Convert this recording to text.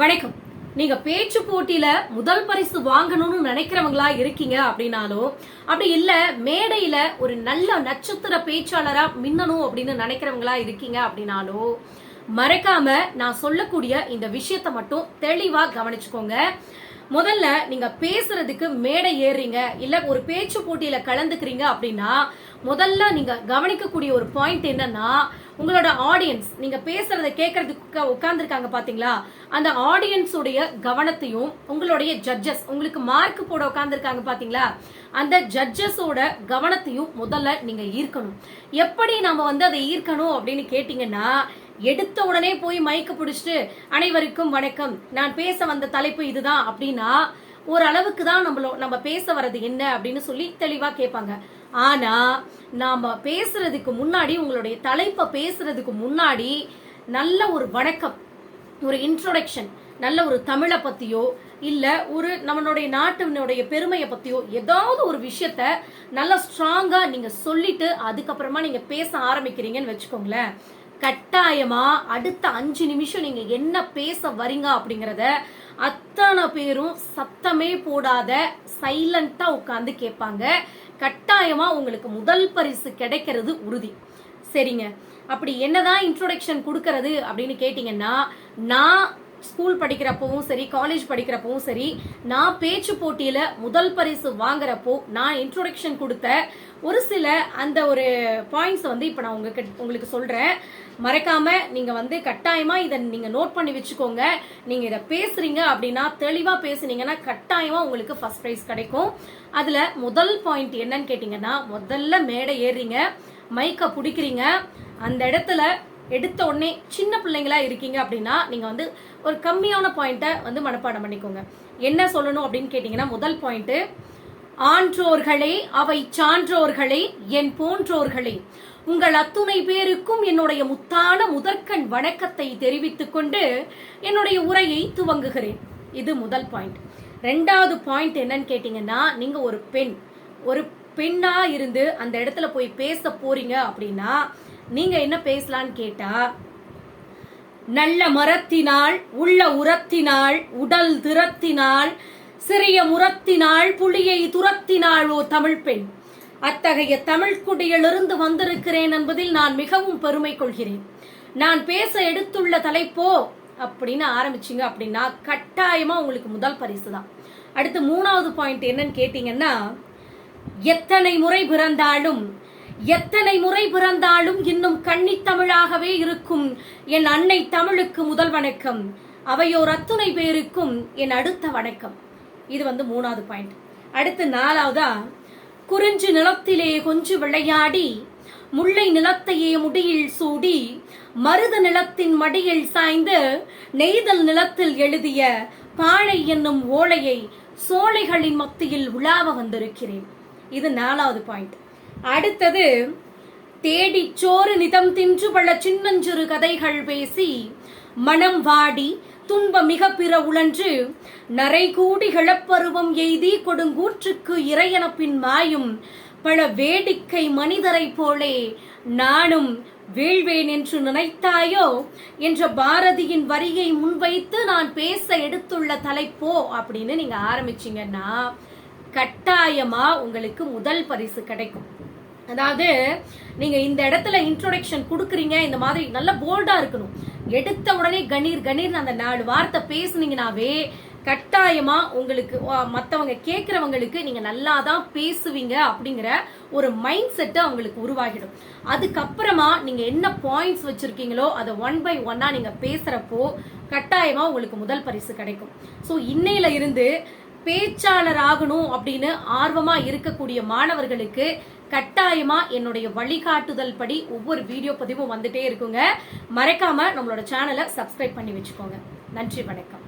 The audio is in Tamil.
வணக்கம். நீங்க பேச்சு போட்டியில முதல் பரிசு வாங்கணும்னு நினைக்கிறவங்களா இருக்கீங்க அப்படின்னாலும் அப்படி இல்ல மேடையில ஒரு நல்ல நட்சத்திர பேச்சாளரா மின்னணும் அப்படின்னு நினைக்கிறவங்களா இருக்கீங்க அப்படின்னாலும் மறக்காம நான் சொல்லக்கூடிய இந்த விஷயத்த மட்டும் தெளிவா கவனிச்சுக்கோங்க. முதல்ல நீங்க பேசுறதுக்கு மேடை ஏறுறீங்க இல்ல ஒரு பேச்சு போட்டியில கலந்துக்கிறீங்க அப்படின்னா முதல்ல நீங்க கவனிக்கக்கூடிய ஒரு பாயிண்ட் என்னன்னா உங்களோட ஆடியன்ஸ் நீங்க பேசுறத கேட்கறதுக்கு உட்கார்ந்துருக்காங்க பாத்தீங்களா? அந்த ஆடியன்ஸுடைய கவனத்தையும் உங்களுடைய ஜட்ஜஸ் உங்களுக்கு மார்க் போட உட்கார்ந்துருக்காங்க பாத்தீங்களா? அந்த ஜட்ஜஸோட கவனத்தையும் முதல்ல நீங்க ஈர்க்கணும். எப்படி நம்ம வந்து அதை ஈர்க்கணும் அப்படின்னு கேட்டீங்கன்னா எடுத்த உடனே போய் மயக்க பிடிச்சிட்டு அனைவருக்கும் வணக்கம். நான் பேச வந்த தலைப்பு இதுதான். அப்படின்னா ஓரளவுக்கு தான் நம்மளோ நம்ம பேச வர்றது என்ன அப்படின்னு சொல்லி தெளிவாக கேட்பாங்க. ஆனா நாம பேசுறதுக்கு முன்னாடி உங்களுடைய தலைப்பை பேசுறதுக்கு முன்னாடி நல்ல ஒரு வணக்கம் ஒரு இன்ட்ரோடக்ஷன் நல்ல ஒரு தமிழை பத்தியோ இல்ல ஒரு நம்மளுடைய நாட்டினுடைய பெருமையை பத்தியோ ஏதாவது ஒரு விஷயத்த நல்லா ஸ்ட்ராங்கா நீங்க சொல்லிட்டு அதுக்கப்புறமா நீங்க பேச ஆரம்பிக்கிறீங்கன்னு வச்சுக்கோங்களேன். கட்டாயமா அடுத்த அஞ்சு நிமிஷம் நீங்க என்ன பேச வரீங்க அப்படிங்கறத அத்தனை பேரும் சத்தமே போடாத சைலண்டா உட்காந்து கேட்பாங்க. கட்டாயமா உங்களுக்கு முதல் பரிசு கிடைக்கிறது உறுதி. சரிங்க. அப்படி என்னதான் இன்ட்ரோடக்ஷன் கொடுக்கறது அப்படின்னு கேட்டீங்கன்னா நான் ஸ்கூல் படிக்கிறப்பவும் சரி காலேஜ் படிக்கிறப்பவும் சரி நான் பேச்சு போட்டியில முதல் பரிசு வாங்குறப்போ நான் இன்ட்ரோடக்ஷன் கொடுத்த ஒரு சில அந்த ஒரு பாயிண்ட்ஸ் வந்து இப்போ நான் உங்களுக்கு உங்களுக்கு சொல்றேன். மறக்காம நீங்க வந்து கட்டாயமா இதை நீங்க நோட் பண்ணி வச்சுக்கோங்க. நீங்க இதை பேசுறீங்க அப்படின்னா தெளிவா பேசுனீங்கன்னா கட்டாயமா உங்களுக்கு ஃபர்ஸ்ட் ப்ரைஸ் கிடைக்கும். அதுல முதல் பாயிண்ட் என்னன்னு கேட்டீங்கன்னா முதல்ல மேடை ஏறுறீங்க மைக்க பிடிக்கிறீங்க. அந்த இடத்துல எடுத்த உடனே சின்ன பிள்ளைங்களா இருக்கீங்க அப்படின்னா நீங்க வந்து ஒரு கம்மியான பாயிண்ட்டை வந்து மனப்பாடம் பண்ணிக்கோங்க. என்ன சொல்லணும் அப்படின்னு கேட்டீங்கன்னா முதல் பாயிண்ட் ஆன்றோர்களே அவை சான்றோர்களே என் போன்றோர்களே. உங்கள் அத்துணை பேருக்கும் என்னுடைய முத்தான முதற்கண் வணக்கத்தை தெரிவித்துக் கொண்டு என்னுடைய உரையை துவங்குகிறேன். இது முதல் பாயிண்ட் ரெண்டாவது பாயிண்ட் என்னன்னு கேட்டீங்கன்னா நீங்க ஒரு பெண். ஒரு பெண்ணா இருந்து அந்த இடத்துல போய் பேச போறீங்க அப்படின்னா நீங்க என்ன பேசலான்னு கேட்டா நல்ல மரத்தினால் உள்ள உரத்தினால் உடல் திறத்தினால் சிறிய முரத்தினால் புலியை துரத்தினாள் ஓ தமிழ் பெண். அத்தகைய தமிழ் குடியிலிருந்து வந்திருக்கிறேன் என்பதில் நான் மிகவும் பெருமை கொள்கிறேன். நான் பேச எடுத்துள்ள தலைப்போ அப்படின்னு ஆரம்பிச்சீங்க அப்படின்னா கட்டாயமா உங்களுக்கு முதல் பரிசு தான் அடுத்து மூணாவது பாயிண்ட் என்னன்னு கேட்டீங்கன்னா எத்தனை முறை பிறந்தாலும் எத்தனை முறை பிறந்தாலும் இன்னும் கன்னித்தமிழாகவே இருக்கும் என் அன்னை தமிழுக்கு முதல் வணக்கம். அவையோர் அத்துணை பேருக்கும் என் அடுத்த வணக்கம். இது வந்து மூணாவது பாயிண்ட். அடுத்து நாலாவதா? குறிஞ்சு நிலத்திலே கொஞ்சு விளையாடி முல்லை நிலத்தையே முடியில் சூடி மருத நிலத்தின் மடியில் சாய்ந்து நெய்தல் நிலத்தில் எழுதிய பாழை என்னும் ஓலையை சோலைகளின் மத்தியில் உலாவ வந்திருக்கிறேன். இது நாலாவது பாயிண்ட். அடுத்தது தேடி சோறு நிதம் தின்று பல சின்னஞ்சிறு கதைகள் பேசி மனம் வாடி துன்ப மிக பிற உழன்று நரை கூடி கிளப்பருவம் எய்தி கொடுங்கூற்றுக்கு இறையன பின் மாயும் பல வேடிக்கை மனிதரை போலே நானும் வீழ்வேன் என்று நினைத்தாயோ என்ற பாரதியின் வரியை முன்வைத்து நான் பேச எடுத்துள்ள தலைப்போ அப்படின்னு நீங்க ஆரம்பிச்சீங்கன்னா கட்டாயமா உங்களுக்கு முதல் பரிசு கிடைக்கும். அதாவது நீங்க இந்த இடத்துல இன்ட்ரோடக்ஷன் கொடுக்குறீங்க இந்த மாதிரி நல்ல போல்டா இருக்கணும். எடுத்த உடனே கணீர் கணீர் அந்த நாலு வார்த்தை பேசுனீங்கனாவே கட்டாயமா உங்களுக்கு மற்றவங்க கேட்குறவங்களுக்கு நீங்க நல்லா தான் பேசுவீங்க அப்படிங்கிற ஒரு மைண்ட் செட் அவங்களுக்கு உருவாகிடும். அதுக்கப்புறமா நீங்க என்ன பாயிண்ட்ஸ் வச்சிருக்கீங்களோ அதை ஒன் பை ஒன்னா நீங்க பேசுறப்போ கட்டாயமா உங்களுக்கு முதல் பரிசு கிடைக்கும். ஸோ இன்னையில இருந்து பேச்சாளர் ஆகணும் அப்படின்னு ஆர்வமா இருக்கக்கூடிய மாணவர்களுக்கு கட்டாயமா என்னுடைய வழிகாட்டுதல் படி ஒவ்வொரு வீடியோ பதிவும் வந்துட்டே இருக்குங்க. மறக்காம நம்மளோட சேனலை சப்ஸ்கிரைப் பண்ணி வச்சுக்கோங்க. நன்றி வணக்கம்.